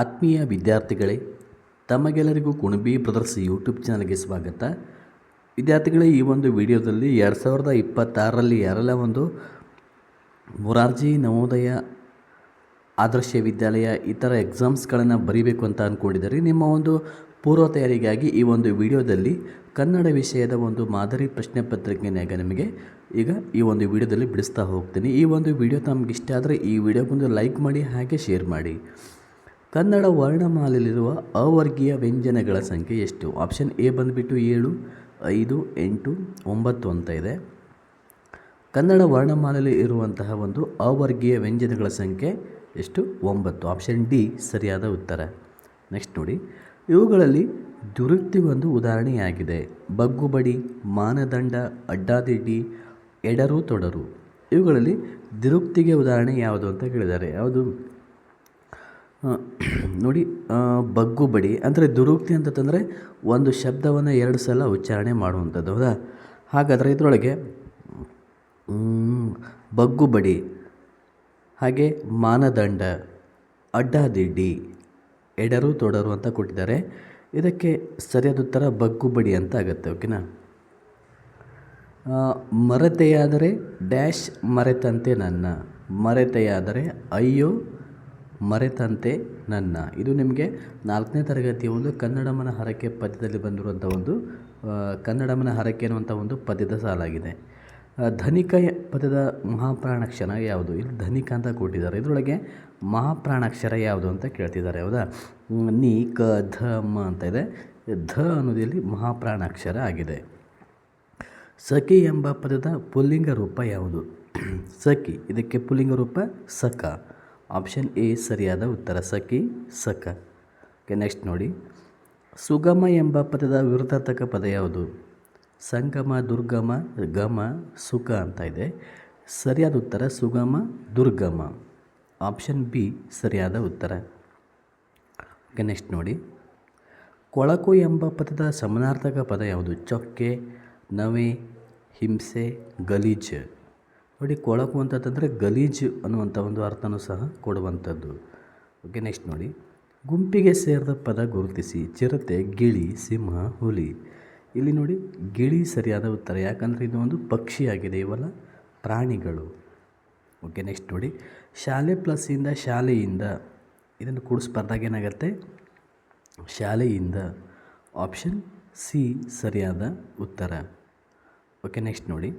ಆತ್ಮೀಯ ವಿದ್ಯಾರ್ಥಿಗಳೇ, ತಮಗೆಲ್ಲರಿಗೂ ಕುಣಬಿ ಬ್ರದರ್ಸ್ ಯೂಟ್ಯೂಬ್ ಚಾನಲ್ಗೆ ಸ್ವಾಗತ. ವಿದ್ಯಾರ್ಥಿಗಳೇ, ಈ ಒಂದು ವಿಡಿಯೋದಲ್ಲಿ ಎರಡು ಸಾವಿರದ ಇಪ್ಪತ್ತಾರರಲ್ಲಿ ಯಾರೆಲ್ಲ ಒಂದು ಮೊರಾರ್ಜಿ ನವೋದಯ ಆದರ್ಶ ವಿದ್ಯಾಲಯ ಈ ಥರ ಎಕ್ಸಾಮ್ಸ್ಗಳನ್ನು ಬರೀಬೇಕು ಅಂತ ಅಂದ್ಕೊಂಡಿದ್ದಾರೆ ನಿಮ್ಮ ಒಂದು ಪೂರ್ವ ತಯಾರಿಗಾಗಿ ಈ ಒಂದು ವಿಡಿಯೋದಲ್ಲಿ ಕನ್ನಡ ವಿಷಯದ ಒಂದು ಮಾದರಿ ಪ್ರಶ್ನೆ ಪತ್ರಿಕೆಯಾಗ ನಿಮಗೆ ಈಗ ಈ ಒಂದು ವಿಡಿಯೋದಲ್ಲಿ ಬಿಡಿಸ್ತಾ ಹೋಗ್ತೀನಿ. ಈ ಒಂದು ವಿಡಿಯೋ ತಮಗಿಷ್ಟ ಆದರೆ ಈ ವಿಡಿಯೋಗೊಂದು ಲೈಕ್ ಮಾಡಿ, ಹಾಗೆ ಶೇರ್ ಮಾಡಿ. ಕನ್ನಡ ವರ್ಣಮಾಲೆಯಲ್ಲಿರುವ ಅವರ್ಗೀಯ ವ್ಯಂಜನಗಳ ಸಂಖ್ಯೆ ಎಷ್ಟು? ಆಪ್ಷನ್ ಎ ಬಂದುಬಿಟ್ಟು ಏಳು, ಐದು, ಎಂಟು, ಒಂಬತ್ತು ಅಂತ ಇದೆ. ಕನ್ನಡ ವರ್ಣಮಾಲೆಯಲ್ಲಿ ಇರುವಂತಹ ಒಂದು ಅವರ್ಗೀಯ ವ್ಯಂಜನಗಳ ಸಂಖ್ಯೆ ಎಷ್ಟು? ಒಂಬತ್ತು. ಆಪ್ಷನ್ ಡಿ ಸರಿಯಾದ ಉತ್ತರ. ನೆಕ್ಸ್ಟ್ ನೋಡಿ. ಇವುಗಳಲ್ಲಿ ದುರುಕ್ತಿ ಒಂದು ಉದಾಹರಣೆಯಾಗಿದೆ. ಬಗ್ಗುಬಡಿ, ಮಾನದಂಡ, ಅಡ್ಡಾದಿಡ್ಡಿ, ಎಡರು ತೊಡರು. ಇವುಗಳಲ್ಲಿ ದುರುಕ್ತಿಗೆ ಉದಾಹರಣೆ ಯಾವುದು ಅಂತ ಕೇಳಿದ್ದಾರೆ. ಯಾವುದು? ನೋಡಿ ಬಗ್ಗುಬಡಿ ಅಂದರೆ ದುರುಕ್ತಿ ಅಂತಂದರೆ ಒಂದು ಶಬ್ದವನ್ನು ಎರಡು ಸಲ ಉಚ್ಚಾರಣೆ ಮಾಡುವಂಥದ್ದು, ಹೌದಾ? ಹಾಗಾದರೆ ಇದರೊಳಗೆ ಬಗ್ಗುಬಡಿ ಹಾಗೆ ಮಾನದಂಡ, ಅಡ್ಡಾದಿಡ್ಡಿ, ಎಡರು ತೊಡರು ಅಂತ ಕೊಟ್ಟಿದ್ದಾರೆ. ಇದಕ್ಕೆ ಸರಿಯಾದ ಉತ್ತರ ಬಗ್ಗುಬಡಿ ಅಂತ ಆಗುತ್ತೆ, ಓಕೆನಾ? ಮರೆತೆಯಾದರೆ ಡ್ಯಾಶ್ ಮರೆತಂತೆ ನನ್ನ, ಮರೆತೆಯಾದರೆ ಅಯ್ಯೋ ಮರೆತಂತೆ ನನ್ನ. ಇದು ನಿಮಗೆ ನಾಲ್ಕನೇ ತರಗತಿಯ ಒಂದು ಕನ್ನಡಮನ ಹರಕೆ ಪದ್ಯದಲ್ಲಿ ಬಂದಿರುವಂಥ ಒಂದು ಕನ್ನಡಮನ ಹರಕೆ ಅನ್ನುವಂಥ ಒಂದು ಪದ್ಯದ ಸಾಲಾಗಿದೆ. ಧನಿಕ ಪದದ ಮಹಾಪ್ರಾಣಾಕ್ಷರ ಯಾವುದು? ಇಲ್ಲಿ ಧನಿಕ ಅಂತ ಕೊಟ್ಟಿದ್ದಾರೆ. ಇದರೊಳಗೆ ಮಹಾಪ್ರಾಣಾಕ್ಷರ ಯಾವುದು ಅಂತ ಕೇಳ್ತಿದ್ದಾರೆ, ಹೌದಾ? ನಿ ಕ, ಧ, ಮ ಅಂತ ಇದೆ. ಧ ಅನ್ನೋದು ಇಲ್ಲಿ ಮಹಾಪ್ರಾಣಾಕ್ಷರ ಆಗಿದೆ. ಸಖಿ ಎಂಬ ಪದದ ಪುಲ್ಲಿಂಗ ರೂಪ ಯಾವುದು? ಸಖಿ, ಇದಕ್ಕೆ ಪುಲ್ಲಿಂಗ ರೂಪ ಸಖ. ಆಪ್ಷನ್ ಎ ಸರಿಯಾದ ಉತ್ತರ ಸಖಿ ಸಖ ಓಕೆ ನೆಕ್ಸ್ಟ್ ನೋಡಿ. ಸುಗಮ ಎಂಬ ಪದದ ವಿರುದ್ಧಾರ್ಥಕ ಪದ ಯಾವುದು? ಸಂಗಮ, ದುರ್ಗಮ, ಗಮ, ಸುಖ ಅಂತ ಇದೆ. ಸರಿಯಾದ ಉತ್ತರ ಸುಗಮ, ದುರ್ಗಮ. ಆಪ್ಷನ್ ಬಿ ಸರಿಯಾದ ಉತ್ತರ. ಓಕೆ ನೆಕ್ಸ್ಟ್ ನೋಡಿ. ಕೊಳಕು ಎಂಬ ಪದದ ಸಮನಾರ್ಥಕ ಪದ ಯಾವುದು? ಚೊಕ್ಕೆ, ನವೆ, ಹಿಂಸೆ, ಗಲೀಜ್. ನೋಡಿ ಕೊಳಕು ಅಂತಂದರೆ ಗಲೀಜು ಅನ್ನುವಂಥ ಒಂದು ಅರ್ಥನೂ ಸಹ ಕೊಡುವಂಥದ್ದು. ಓಕೆ ನೆಕ್ಸ್ಟ್ ನೋಡಿ. ಗುಂಪಿಗೆ ಸೇರಿದ ಪದ ಗುರುತಿಸಿ, ಚಿರತೆ, ಗಿಳಿ, ಸಿಂಹ, ಹುಲಿ. ಇಲ್ಲಿ ನೋಡಿ, ಗಿಳಿ ಸರಿಯಾದ ಉತ್ತರ. ಯಾಕಂದರೆ ಇದು ಒಂದು ಪಕ್ಷಿಯಾಗಿದೆ, ಇವಲ್ಲ ಪ್ರಾಣಿಗಳು. ಓಕೆ ನೆಕ್ಸ್ಟ್ ನೋಡಿ. ಶಾಲೆ ಪ್ಲಸ್ಸಿಂದ ಶಾಲೆಯಿಂದ. ಇದನ್ನು ಕೂಡಿಸ್ಬಾರ್ದಾಗ ಏನಾಗುತ್ತೆ? ಶಾಲೆಯಿಂದ. ಆಪ್ಷನ್ ಸಿ ಸರಿಯಾದ ಉತ್ತರ. ಓಕೆ ನೆಕ್ಸ್ಟ್ ನೋಡಿ.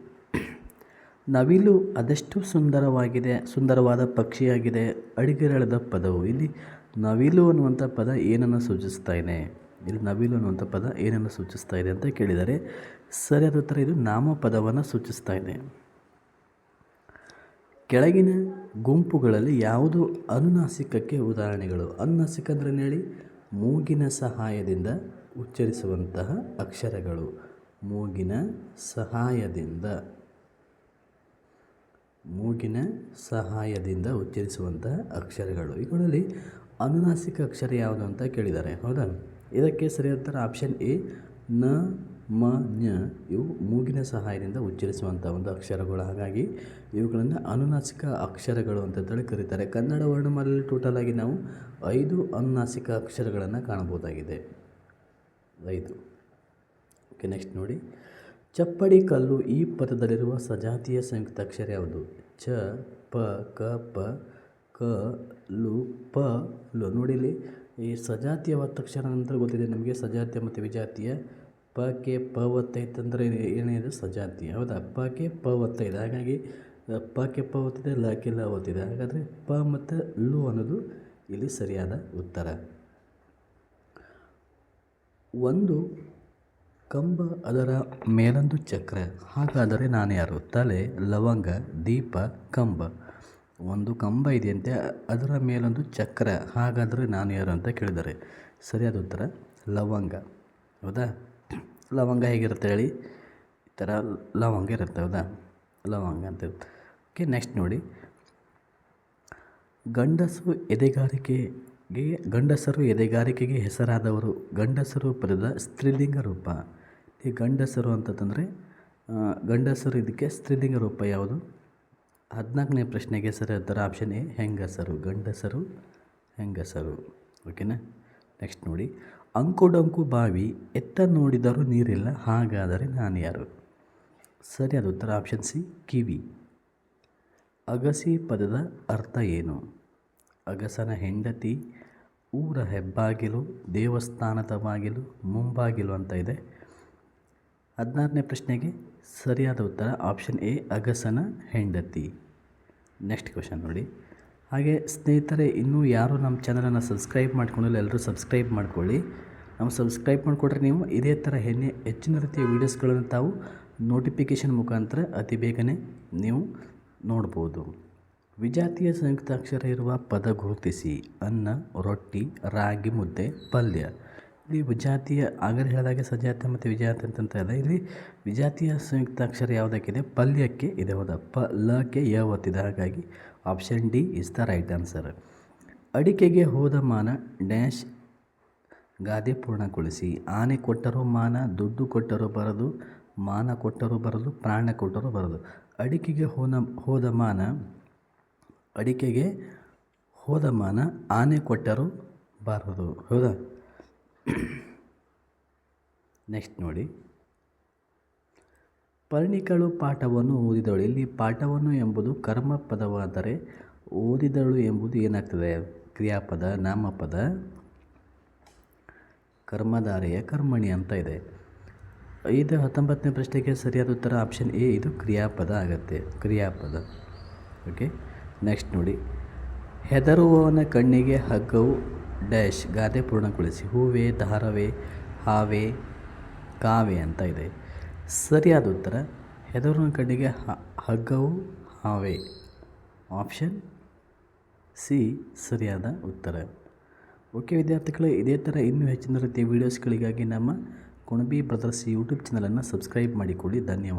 ನವಿಲು ಅದೆಷ್ಟು ಸುಂದರವಾಗಿದೆ, ಸುಂದರವಾದ ಪಕ್ಷಿಯಾಗಿದೆ, ಅಡಿಗೆರಳದ ಪದವು. ಇಲ್ಲಿ ನವಿಲು ಅನ್ನುವಂಥ ಪದ ಏನನ್ನು ಸೂಚಿಸ್ತಾ ಇದೆ? ಇಲ್ಲಿ ನವಿಲು ಅನ್ನುವಂಥ ಪದ ಏನನ್ನು ಸೂಚಿಸ್ತಾ ಇದೆ ಅಂತ ಕೇಳಿದರೆ ಸರಿಯಾದ ಉತ್ತರ ಇದು ನಾಮಪದವನ್ನು ಸೂಚಿಸ್ತಾ ಇದೆ. ಕೆಳಗಿನ ಗುಂಪುಗಳಲ್ಲಿ ಯಾವುದು ಅನುನಾಸಿಕಕ್ಕೆ ಉದಾಹರಣೆಗಳು? ಅನುನಾಸಿಕ ಅಂದ್ರೆ ಹೇಳಿ? ಮೂಗಿನ ಸಹಾಯದಿಂದ ಉಚ್ಚರಿಸುವಂತಹ ಅಕ್ಷರಗಳು. ಮೂಗಿನ ಸಹಾಯದಿಂದ. ಮೂಗಿನ ಸಹಾಯದಿಂದ ಉಚ್ಚರಿಸುವಂತಹ ಅಕ್ಷರಗಳು. ಇವುಗಳಲ್ಲಿ ಅನುನಾಸಿಕ ಅಕ್ಷರ ಯಾವುದು ಅಂತ ಕೇಳಿದ್ದಾರೆ. ಹೌದಾ? ಇದಕ್ಕೆ ಸರಿ ಉತ್ತರ ಆಪ್ಷನ್ ಎ ನ, ಮ ಞ ಇವು ಮೂಗಿನ ಸಹಾಯದಿಂದ ಉಚ್ಚರಿಸುವಂಥ ಒಂದು ಅಕ್ಷರಗಳು. ಹಾಗಾಗಿ ಇವುಗಳನ್ನು ಅನುನಾಸಿಕ ಅಕ್ಷರಗಳು ಅಂತೇಳಿ ಕರೀತಾರೆ. ಕನ್ನಡ ವರ್ಣಮಾಲೆಯಲ್ಲಿ ಟೋಟಲ್ ಆಗಿ ನಾವು ಐದು ಅನುನಾಸಿಕ ಅಕ್ಷರಗಳನ್ನು ಕಾಣಬಹುದಾಗಿದೆ. ಐದು. ಓಕೆ ನೆಕ್ಸ್ಟ್ ನೋಡಿ. ಚಪ್ಪಡಿ ಕಲ್ಲು ಈ ಪದದಲ್ಲಿರುವ ಸಜಾತಿಯ ಸಂಯುಕ್ತ ಅಕ್ಷರ ಯಾವುದು? ಚ, ಪ, ಕ ಪ, ಕ, ಲು, ಪ, ಲು. ನೋಡಿಲಿ ಈ ಸಜಾತಿಯ ಒತ್ತಕ್ಷರ ಅಂತ ಗೊತ್ತಿದೆ ನಮಗೆ ಸಜಾತಿಯ ಮತ್ತು ವಿಜಾತಿಯ. ಪ, ಕೆ, ಪ ಒತ್ತೈತಂದರೆ ಏನಿದೆ ಸಜಾತಿ ಹೌದಾ? ಪ, ಕೆ, ಪ ಒತ್ತೈದೆ ಹಾಗಾಗಿ ಪ, ಕೆ, ಪ ಒತ್ತಿದೆ ಲ, ಕೆ, ಲ ಒತ್ತಿದೆ ಹಾಗಾದರೆ ಪ ಮತ್ತು ಲು ಅನ್ನೋದು ಇಲ್ಲಿ ಸರಿಯಾದ ಉತ್ತರ. ಒಂದು ಕಂಬ ಅದರ ಮೇಲೊಂದು ಚಕ್ರ, ಹಾಗಾದರೆ ನಾನು ಯಾರು? ತಲೆ, ಲವಂಗ, ದೀಪ, ಕಂಬ. ಒಂದು ಕಂಬ ಇದೆಯಂತೆ, ಅದರ ಮೇಲೊಂದು ಚಕ್ರ, ಹಾಗಾದರೆ ನಾನು ಯಾರು ಅಂತ ಕೇಳಿದ್ದಾರೆ ಸರಿಯಾದ ಉತ್ತರ, ಲವಂಗ. ಹೌದಾ? ಲವಂಗ ಹೇಗಿರುತ್ತೆ ಹೇಳಿ? ಈ ಥರ ಲವಂಗ ಇರುತ್ತೆ, ಹೌದಾ? ಲವಂಗ ಅಂತ ಓಕೆ ನೆಕ್ಸ್ಟ್ ನೋಡಿ. ಗಂಡಸು ಎದೆಗಾರಿಕೆಗೆ ಗಂಡಸರು ಎದೆಗಾರಿಕೆಗೆ ಹೆಸರಾದವರು. ಗಂಡಸರು ಪದದ ಸ್ತ್ರೀಲಿಂಗ ರೂಪ. ಈ ಗಂಡಸರು ಅಂತಂದರೆ ಗಂಡಸರು ಇದಕ್ಕೆ ಸ್ತ್ರೀಲಿಂಗ ರೂಪ ಯಾವುದು? ಹದಿನಾಲ್ಕನೇ ಪ್ರಶ್ನೆಗೆ ಸರಿ ಉತ್ತರ ಆಪ್ಷನ್ ಎ, ಹೆಂಗಸರು. ಗಂಡಸರು, ಹೆಂಗಸರು. ಓಕೆನಾ ನೆಕ್ಸ್ಟ್ ನೋಡಿ. ಅಂಕು ಡೊಂಕು ಬಾವಿ, ಎತ್ತ ನೋಡಿದರೂ ನೀರಿಲ್ಲ, ಹಾಗಾದರೆ ನಾನು ಯಾರು? ಸರಿಯಾದ ಉತ್ತರ ಆಪ್ಷನ್ ಸಿ, ಕಿವಿ. ಅಗಸಿ ಪದದ ಅರ್ಥ ಏನು? ಅಗಸನ ಹೆಂಡತಿ, ಊರ ಹೆಬ್ಬಾಗಿಲು ದೇವಸ್ಥಾನದ ಬಾಗಿಲು ಮುಂಬಾಗಿಲು ಅಂತ ಇದೆ. ಹದಿನಾರನೇ ಪ್ರಶ್ನೆಗೆ ಸರಿಯಾದ ಉತ್ತರ ಆಪ್ಷನ್ ಎ ಅಗಸನ ಹೆಂಡತಿ. ನೆಕ್ಸ್ಟ್ ಕ್ವೆಶನ್ ನೋಡಿ. ಹಾಗೆ ಸ್ನೇಹಿತರೆ, ಇನ್ನೂ ಯಾರು ನಮ್ಮ ಚಾನಲನ್ನು ಸಬ್ಸ್ಕ್ರೈಬ್ ಮಾಡ್ಕೊಂಡಿಲ್ಲ, ಎಲ್ಲರೂ ಸಬ್ಸ್ಕ್ರೈಬ್ ಮಾಡ್ಕೊಳ್ಳಿ. ನಾವು ಸಬ್ಸ್ಕ್ರೈಬ್ ಮಾಡಿಕೊಟ್ರೆ ನೀವು ಇದೇ ಥರ ಹೆಣ್ಣೆ ಹೆಚ್ಚಿನ ರೀತಿಯ ವೀಡಿಯೋಸ್ಗಳನ್ನು ತಾವು ನೋಟಿಫಿಕೇಷನ್ ಮುಖಾಂತರ ಅತಿ ಬೇಗನೆ ನೀವು ನೋಡ್ಬೋದು. ವಿಜಾತಿಯ ಸಂಯುಕ್ತಾಕ್ಷರ ಇರುವ ಪದ ಗುರುತಿಸಿ. ಅನ್ನ, ರೊಟ್ಟಿ, ರಾಗಿ, ಮುದ್ದೆ, ಪಲ್ಯ. ಇಲ್ಲಿ ವಿಜಾತಿಯ ಆಗಲೇ ಹೇಳಿದಾಗೆ ಸಜಾತಿ ಮತ್ತು ವಿಜಾತಿ ಅಂತಂತ ಇದೆ. ಇಲ್ಲಿ ವಿಜಾತಿಯ ಸಂಯುಕ್ತಾಕ್ಷರ ಯಾವುದಕ್ಕಿದೆ? ಪಲ್ಯಕ್ಕೆ ಇದೆ ಹೌದ. ಪ ಲಕ್ಕೆ ಯ ಒತ್ತಿದೆ ಹಾಗಾಗಿ option D is the right answer ಅಡಿಕೆಗೆ ಹೋದ ಮಾನ ಡ್ಯಾಶ್ ಗಾದೆ ಪೂರ್ಣಗೊಳಿಸಿ. ಆನೆ ಕೊಟ್ಟರೂ ಮಾನ, ದುಡ್ಡು ಕೊಟ್ಟರೂ ಬರದು, ಮಾನ ಕೊಟ್ಟರೂ ಬರದು, ಪ್ರಾಣ ಕೊಟ್ಟರೂ ಬರದು. ಅಡಿಕೆಗೆ ಹೋದ ಹೋದ ಮಾನ ಅಡಿಕೆಗೆ ಹೋದ ಮಾನ ಆನೆ ಕೊಟ್ಟರೂ ಬಾರದು. ಹೌದಾ? ನೆಕ್ಸ್ಟ್ ನೋಡಿ. ಪರ್ಣಿಕಳು ಪಾಠವನ್ನು ಓದಿದಳು. ಇಲ್ಲಿ ಪಾಠವನ್ನು ಎಂಬುದು ಕರ್ಮ ಪದವಾದರೆ ಓದಿದಳು ಎಂಬುದು ಏನಾಗ್ತದೆ? ಕ್ರಿಯಾಪದ, ನಾಮಪದ, ಕರ್ಮಧಾರೆಯ ಕರ್ಮಣಿ ಅಂತ ಇದೆ. ಐದು, ಹತ್ತೊಂಬತ್ತನೇ ಪ್ರಶ್ನೆಗೆ ಸರಿಯಾದ ಉತ್ತರ ಆಪ್ಷನ್ ಎ, ಇದು ಕ್ರಿಯಾಪದ ಆಗತ್ತೆ. ಕ್ರಿಯಾಪದ. ಓಕೆ ನೆಕ್ಸ್ಟ್ ನೋಡಿ. ಹೆದರುವವನ ಕಣ್ಣಿಗೆ ಹಗ್ಗವು ಡ್ಯಾಶ್, ಗಾದೆ ಪೂರ್ಣಗೊಳಿಸಿ, ಹೂವೆ ದಾರವೇ ಹಾವೆ, ಕಾವೆ ಅಂತ ಇದೆ. ಸರಿಯಾದ ಉತ್ತರ ಹೆದರುವನ ಕಣ್ಣಿಗೆ ಹಗ್ಗವು ಹಾವೆ. ಆಪ್ಷನ್ ಸಿ, ಸರಿಯಾದ ಉತ್ತರ. ಓಕೆ ವಿದ್ಯಾರ್ಥಿಗಳು, ಇದೇ ಥರ ಇನ್ನೂ ಹೆಚ್ಚಿನ ರೀತಿಯ ವೀಡಿಯೋಸ್ಗಳಿಗಾಗಿ ನಮ್ಮ ಕುಣಬಿ ಬ್ರದರ್ಸ್ ಯೂಟ್ಯೂಬ್ ಚಾನಲನ್ನು ಸಬ್ಸ್ಕ್ರೈಬ್ ಮಾಡಿಕೊಳ್ಳಿ. ಧನ್ಯವಾದ.